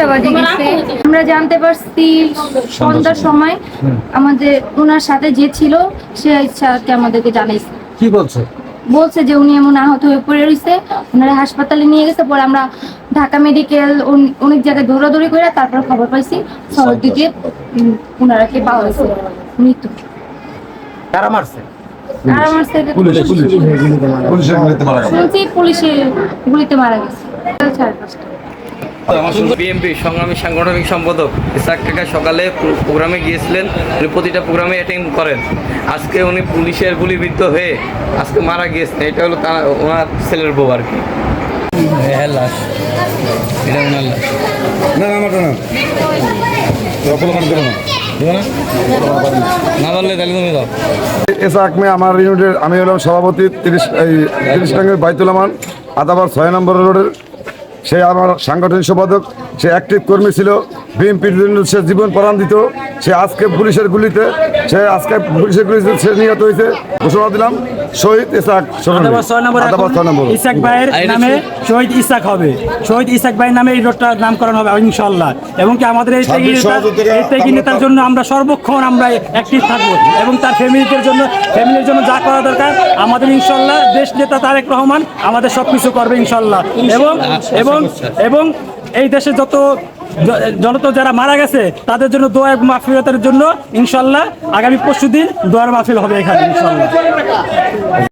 পাঁচটা বাজে গেছে। আমরা জানতে পারছি সন্ধ্যার সময় আমাদের ওনার সাথে যে ছিল সে ইচ্ছাকে আমাদেরকে জানাইছে। কি বলছে? বলছে যে উনি এমন আহত হয়ে পড়ে রয়েছে ওনারা হাসপাতালে নিয়ে গেছে পরে আমরা ঢাকা মেডিকেল অনেক জায়গায় দৌড়াদৌড়ি করে তারপর খবর পাইছি শহর দিকে ওনারাকে পাওয়া গেছে। মৃত্যু। কারা মারছে? মারা শুনছি পুলিশের গুলিতে মারা গেছে। সাড়ে পাঁচটা। বিএনপি সংগ্রামী সাংগঠনিক সম্পাদক ইসাক কাকা সকালে প্র- প্রোগ্রামে গিয়েছিলেন। উনি প্রতিটা প্রোগ্রামে অ্যাটেন্ড করেন। আজকে উনি পুলিশের গুলিবিদ্ধ হয়ে আজকে মারা গিয়েছেন। এটা হলো তার ওনার ছেলের বউ আর কি। হ্যাঁ লাশ। এটা ওনার লাশ। না আমার ইউনিটের আমি হলাম সভাপতি তিরিশ এই তিরিশ টাঙ্গের বাইতুল আমান আদাবার ছয় নম্বর রোডের সে আমার সাংগঠনিক সম্পাদক, সে অ্যাক্টিভ কর্মী ছিল বিএনপির জন্য সে জীবন প্রাণ দিত, সে আজকে পুলিশের গুলিতে, সে আজকে পুলিশের গুলিতে সে নিহত হয়েছে, ঘোষণা দিলাম। শহীদ নম্বর ইসাক ভাইয়ের নামে শহীদ- ইসাক হবে। শহীদ ইসাক ভাইয়ের নামে এই রোডটার নামকরণ হবে ইনশাল্লাহ এবং কি আমাদের এই ত্যাগী এই নেতার জন্য আমরা সর্বক্ষণ আমরা অ্যাক্টিভ থাকব এবং তার ফ্যামিলিদের জন্য ফ্যামিলির জন্য যা করা দরকার আমাদের ইনশাল্লাহ দেশ নেতা তারেক রহমান আমাদের সব কিছু করবে ইনশাল্লাহ এবং এবং এবং এই দেশে যত জনত যারা মারা গেছে, তাদের জন্য দোয়া মাহফিলতের জন্য ইনশাল্লাহ আগামী পরশু দিন দোয়ার মাহফিল হবে এখানে ইনশাল্লাহ।